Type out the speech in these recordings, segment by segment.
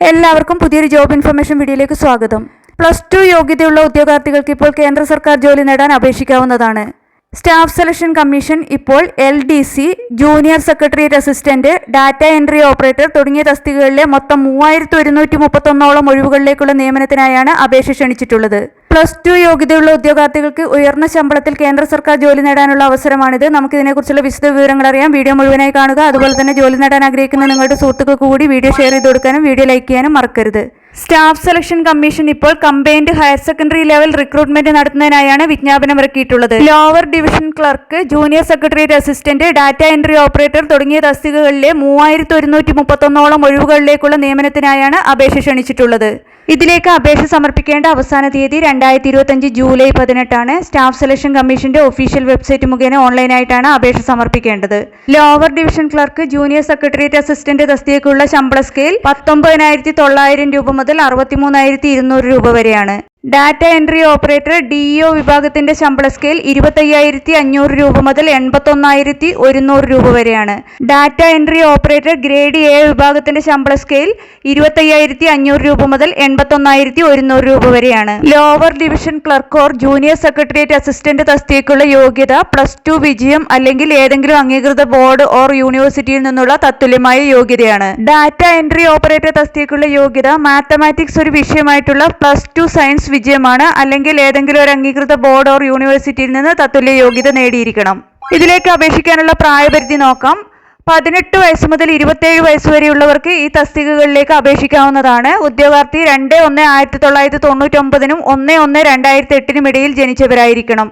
എല്ലാവർക്കും പുതിയൊരു job information വീഡിയോയിലേക്ക് സ്വാഗതം. പ്ലസ് ടു യോഗ്യതയുള്ള ഉദ്യോഗാർത്ഥികൾക്ക് ഇപ്പോൾ കേന്ദ്ര സർക്കാർ ജോലി നേടാൻ അപേക്ഷിക്കാവുന്നതാണ്. സ്റ്റാഫ് സെലക്ഷൻ കമ്മീഷൻ ഇപ്പോൾ L D C junior secretariat assistant data entry operator തുടങ്ങിയ തസ്തികകളിലെ മൊത്തം മൂവായിരത്തി ഒരുന്നൂറ്റി മുപ്പത്തൊന്നോളം ഒഴിവുകളിലേക്കുള്ള നിയമനത്തിനായാണ് അപേക്ഷ ക്ഷണിച്ചിട്ടുള്ളത്. പ്ലസ് ടു യോഗ്യതയുള്ള ഉദ്യോഗാർത്ഥികൾക്ക് ഉയർന്ന ശമ്പളത്തിൽ കേന്ദ്ര സർക്കാർ ജോലി നേടാനുള്ള അവസരമാണിത്. നമുക്ക് ഇതിനെക്കുറിച്ചുള്ള വിശദ വിവരങ്ങൾ അറിയാം. വീഡിയോ മുഴുവനായി കാണുക. അതുപോലെ തന്നെ ജോലി നേടാൻ ആഗ്രഹിക്കുന്ന നിങ്ങളുടെ സുഹൃത്തുക്കൾക്ക് കൂടി വീഡിയോ ഷെയർ ചെയ്ത് കൊടുക്കാനും വീഡിയോ ലൈക്ക് ചെയ്യാനും മറക്കരുത്. സ്റ്റാഫ് സെലക്ഷൻ കമ്മീഷൻ ഇപ്പോൾ combined higher secondary level recruitment നടത്തുന്നതിനായാണ് വിജ്ഞാപനം ഇറക്കിയിട്ടുള്ളത്. Lower division clerk junior secretariat assistant data entry operator തുടങ്ങിയ തസ്തികകളിലെ മൂവായിരത്തി ഒരുന്നൂറ്റി മുപ്പത്തൊന്നോളം ഒഴിവുകളിലേക്കുള്ള നിയമനത്തിനായാണ് അപേക്ഷ ക്ഷണിച്ചിട്ടുള്ളത്. ഇതിലേക്ക് അപേക്ഷ സമർപ്പിക്കേണ്ട അവസാന തീയതി രണ്ടായിരത്തി ഇരുപത്തഞ്ച് ജൂലൈ പതിനെട്ടാണ്. സ്റ്റാഫ് സെലക്ഷൻ കമ്മീഷന്റെ ഒഫീഷ്യൽ വെബ്സൈറ്റ് മുഖേന ഓൺലൈനായിട്ടാണ് അപേക്ഷ സമർപ്പിക്കേണ്ടത്. Lower division clerk junior secretariat assistant തസ്തികയ്ക്കുള്ള ശമ്പള സ്കെയിൽ പത്തൊമ്പതിനായിരത്തി തൊള്ളായിരം രൂപ മുതൽ അറുപത്തിമൂന്നായിരത്തി ഇരുന്നൂറ് രൂപ വരെയാണ്. ഡാറ്റ എൻട്രി ഓപ്പറേറ്റർ ഡിഇഒ വിഭാഗത്തിന്റെ ശമ്പള സ്കെയിൽ ഇരുപത്തയ്യായിരത്തി അഞ്ഞൂറ് രൂപ മുതൽ എൺപത്തൊന്നായിരത്തി ഒരുന്നൂറ് രൂപ വരെയാണ്. Data entry operator grade A വിഭാഗത്തിന്റെ ശമ്പള സ്കെയിൽ ഇരുപത്തയ്യായിരത്തി അഞ്ഞൂറ് രൂപ മുതൽ എൺപത്തൊന്നായിരത്തി ഒരുന്നൂറ് രൂപ വരെയാണ്. Lower division clerk or junior secretariat assistant തസ്തികയ്ക്കുള്ള യോഗ്യത പ്ലസ് ടു വിജയം അല്ലെങ്കിൽ ഏതെങ്കിലും അംഗീകൃത ബോർഡ് ഓർ യൂണിവേഴ്സിറ്റിയിൽ നിന്നുള്ള തത്തുല്യമായ യോഗ്യതയാണ്. ഡാറ്റ എൻട്രി ഓപ്പറേറ്റർ തസ്തികയ്ക്കുള്ള യോഗ്യത മാത്തമാറ്റിക്സ് ഒരു വിഷയമായിട്ടുള്ള പ്ലസ് ടു സയൻസ് വിജയമാണ്. അല്ലെങ്കിൽ ഏതെങ്കിലും ഒരു അംഗീകൃത ബോർഡ് ഓർ യൂണിവേഴ്സിറ്റിയിൽ നിന്ന് തത്തുല്യ യോഗ്യത നേടിയിരിക്കണം. ഇതിലേക്ക് അപേക്ഷിക്കാനുള്ള പ്രായപരിധി നോക്കാം. പതിനെട്ട് വയസ്സ് മുതൽ ഇരുപത്തേഴ് വയസ്സ് വരെയുള്ളവർക്ക് ഈ തസ്തികകളിലേക്ക് അപേക്ഷിക്കാവുന്നതാണ്. ഉദ്യോഗാർത്ഥി രണ്ട് ഒന്ന് ആയിരത്തി തൊള്ളായിരത്തി തൊണ്ണൂറ്റൊമ്പതിനും ഒന്ന് ഒന്ന് രണ്ടായിരത്തി എട്ടിനും ഇടയിൽ ജനിച്ചവരായിരിക്കണം.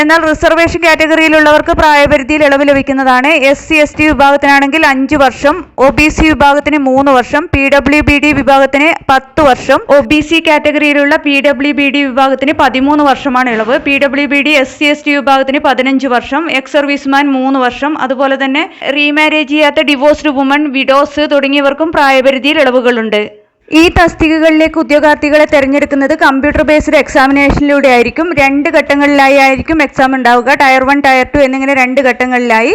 എന്നാൽ റിസർവേഷൻ കാറ്റഗറിയിലുള്ളവർക്ക് പ്രായപരിധിയിൽ ഇളവ് ലഭിക്കുന്നതാണ്. എസ് സി എസ് ടി വിഭാഗത്തിനാണെങ്കിൽ അഞ്ച് വർഷം ഒ ബി സി വിഭാഗത്തിന് മൂന്ന് വർഷം പി ഡബ്ല്യു ബി ഡി വിഭാഗത്തിന് പത്ത് വർഷം ഒ ബി സി കാറ്റഗറിയിലുള്ള പി ഡബ്ല്യു ബി ഡി വിഭാഗത്തിന് പതിമൂന്ന് വർഷമാണ് ഇളവ് P W B D S C S T വിഭാഗത്തിന് പതിനഞ്ച് വർഷം എക്സ് സർവീസ്മാൻ മൂന്ന് വർഷം അതുപോലെ തന്നെ റീമാരേജ് ചെയ്യാത്ത ഡിവോഴ്സ്ഡ് വുമൺ വിഡോസ് തുടങ്ങിയവർക്കും പ്രായപരിധിയിൽ ഇളവുകളുണ്ട്. ഈ തസ്തികകളിലേക്ക് ഉദ്യോഗാർത്ഥികളെ തെരഞ്ഞെടുക്കുന്നത് കമ്പ്യൂട്ടർ ബേസ്ഡ് എക്സാമിനേഷനിലൂടെ ആയിരിക്കും. രണ്ട് ഘട്ടങ്ങളിലായി ആയിരിക്കും എക്സാം ഉണ്ടാവുക. ടയർ വൺ ടയർ ടു എന്നിങ്ങനെ രണ്ട് ഘട്ടങ്ങളിലായി.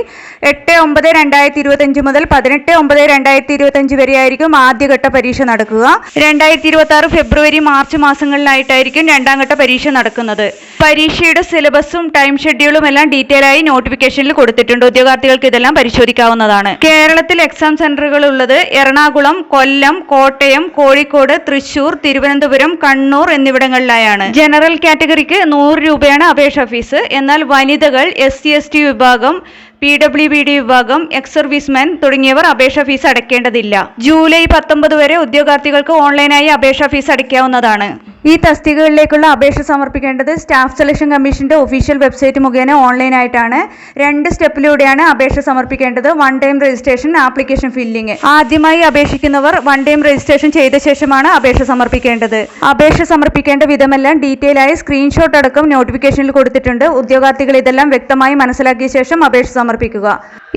എട്ട് ഒമ്പത് രണ്ടായിരത്തി ഇരുപത്തഞ്ച് മുതൽ പതിനെട്ട് ഒമ്പത് രണ്ടായിരത്തി ഇരുപത്തഞ്ച് വരെ ആയിരിക്കും ആദ്യഘട്ട പരീക്ഷ നടക്കുക. രണ്ടായിരത്തി ഇരുപത്തി ആറ് ഫെബ്രുവരി മാർച്ച് മാസങ്ങളിലായിട്ടായിരിക്കും രണ്ടാം ഘട്ട പരീക്ഷ നടക്കുന്നത്. പരീക്ഷയുടെ സിലബസും ടൈം ഷെഡ്യൂളും എല്ലാം ഡീറ്റെയിൽ ആയി നോട്ടിഫിക്കേഷനിൽ കൊടുത്തിട്ടുണ്ട്. ഉദ്യോഗാർത്ഥികൾക്ക് ഇതെല്ലാം പരിശോധിക്കാവുന്നതാണ്. കേരളത്തിൽ എക്സാം സെന്ററുകൾ ഉള്ളത് എറണാകുളം കൊല്ലം കോട്ടയം കോഴിക്കോട് തൃശൂർ തിരുവനന്തപുരം കണ്ണൂർ എന്നിവിടങ്ങളിലായാണ്. ജനറൽ കാറ്റഗറിക്ക് നൂറ് രൂപയാണ് അപേക്ഷാ ഫീസ്. എന്നാൽ വനിതകൾ എസ് സി എസ് ടി വിഭാഗം പി ഡബ്ല്യു ബി ഡി വിഭാഗം എക്സ് സർവീസ്മാൻ തുടങ്ങിയവർ അപേക്ഷാ ഫീസ് അടയ്ക്കേണ്ടതില്ല. ജൂലൈ പത്തൊമ്പത് വരെ ഉദ്യോഗാർത്ഥികൾക്ക് ഓൺലൈനായി അപേക്ഷാ ഫീസ് അടയ്ക്കാവുന്നതാണ്. ഈ തസ്തികകളിലേക്കുള്ള അപേക്ഷ സമർപ്പിക്കേണ്ടത് സ്റ്റാഫ് സെലക്ഷൻ കമ്മീഷന്റെ ഒഫീഷ്യൽ വെബ്സൈറ്റ് മുഖേന ഓൺലൈനായിട്ടാണ്. രണ്ട് സ്റ്റെപ്പിലൂടെയാണ് അപേക്ഷ സമർപ്പിക്കേണ്ടത്. One time registration application filling ആദ്യമായി അപേക്ഷിക്കുന്നവർ വൺ ടൈം രജിസ്ട്രേഷൻ ചെയ്ത ശേഷമാണ് അപേക്ഷ സമർപ്പിക്കേണ്ടത്. അപേക്ഷ സമർപ്പിക്കേണ്ട വിധമെല്ലാം ഡീറ്റെയിൽ ആയി സ്ക്രീൻഷോട്ട് അടക്കം നോട്ടിഫിക്കേഷനിൽ കൊടുത്തിട്ടുണ്ട്. ഉദ്യോഗാർത്ഥികൾ ഇതെല്ലാം വ്യക്തമായി മനസ്സിലാക്കിയ ശേഷം അപേക്ഷ സമർപ്പിക്കുക.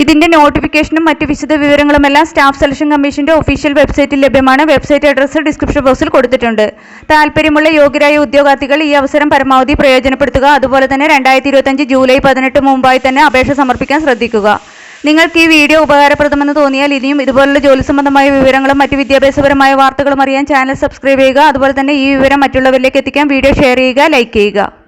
ഇതിന്റെ നോട്ടിഫിക്കേഷനും മറ്റ് വിശദ വിവരങ്ങളുമെല്ലാം സ്റ്റാഫ് സെലക്ഷൻ കമ്മീഷന്റെ ഒഫീഷ്യൽ വെബ്സൈറ്റിൽ ലഭ്യമാണ്. വെബ്സൈറ്റ് അഡ്രസ്സ് ഡിസ്ക്രിപ്ഷൻ ബോക്സിൽ കൊടുത്തിട്ടുണ്ട്. താല്പര്യമുള്ള യോഗ്യരായ ഉദ്യോഗാർത്ഥികൾ ഈ അവസരം പരമാവധി പ്രയോജനപ്പെടുത്തുക. അതുപോലെ തന്നെ രണ്ടായിരത്തി ഇരുപത്തഞ്ച് ജൂലൈ പതിനെട്ട് മുമ്പായി തന്നെ അപേക്ഷ സമർപ്പിക്കാൻ ശ്രദ്ധിക്കുക. നിങ്ങൾക്ക് ഈ വീഡിയോ ഉപകാരപ്രദമെന്ന് തോന്നിയാൽ ഇനിയും ഇതുപോലുള്ള ജോലി സംബന്ധമായ വിവരങ്ങളും മറ്റ് വിദ്യാഭ്യാസപരമായ വാർത്തകളും അറിയാൻ ചാനൽ സബ്സ്ക്രൈബ് ചെയ്യുക. അതുപോലെ തന്നെ ഈ വിവരം മറ്റുള്ളവരിലേക്ക് എത്തിക്കാൻ വീഡിയോ ഷെയർ ചെയ്യുക ലൈക്ക് ചെയ്യുക.